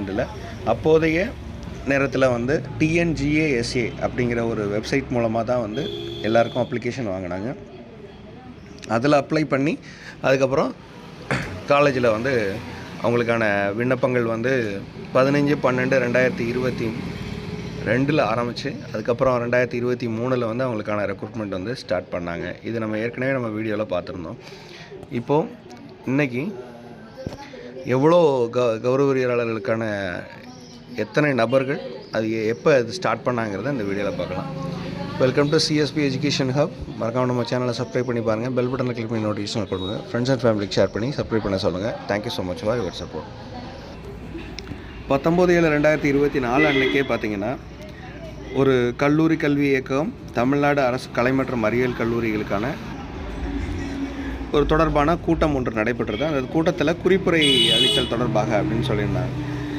ஈவெண்ட்டில் அப்போதைய நேரத்தில் வந்து டிஎன்ஜிஏஎஸ்ஏ அப்படிங்கிற ஒரு வெப்சைட் மூலமாக தான் வந்து எல்லாருக்கும் அப்ளிகேஷன் வாங்கினாங்க. அதில் அப்ளை பண்ணி அதுக்கப்புறம் காலேஜில் வந்து அவங்களுக்கான விண்ணப்பங்கள் வந்து பதினஞ்சு பன்னெண்டு ரெண்டாயிரத்தி இருபத்தி ரெண்டில் ஆரம்பித்து அதுக்கப்புறம் ரெண்டாயிரத்தி இருபத்தி மூணில் வந்து அவங்களுக்கான ரெக்ரூட்மெண்ட் வந்து ஸ்டார்ட் பண்ணாங்க. இது நம்ம ஏற்கனவே நம்ம வீடியோவில் பார்த்துருந்தோம். இப்போது இன்றைக்கி எவ்வளோ க கௌரவரியலாளர்களுக்கான எத்தனை நபர்கள் அது எப்போ அது ஸ்டார்ட் பண்ணாங்கிறத இந்த வீடியோவில் பார்க்கலாம். Welcome to CSP education hub மறக்காம நம்ம சேனலை சப்ஸ்கிரைப் பண்ணி பாருங்கள் பெல் பட்டனில் கிளிக் பண்ணி நோட்டிஃபிகேஷன் கொடுங்க. ஃப்ரெண்ட்ஸ் அண்ட் ஃபேமிலிக்கு ஷேர் பண்ணி சப்ஸ்கிரைப் பண்ண சொல்லுங்கள் thank you so much for your support பத்தொம்போது ஏழு ரெண்டாயிரத்தி இருபத்தி நாலு அன்றைக்கே பார்த்தீங்கன்னா ஒரு கல்லூரி கல்வி இயக்கம் தமிழ்நாடு அரசு கலை மற்றும் அறிவியல் கல்லூரிகளுக்கான ஒரு தொடர்பான கூட்டம் ஒன்று நடைபெற்றது. அந்த கூட்டத்தில் குறிப்புரை அளித்தல் தொடர்பாக அப்படின்னு சொல்லியிருந்தாங்க.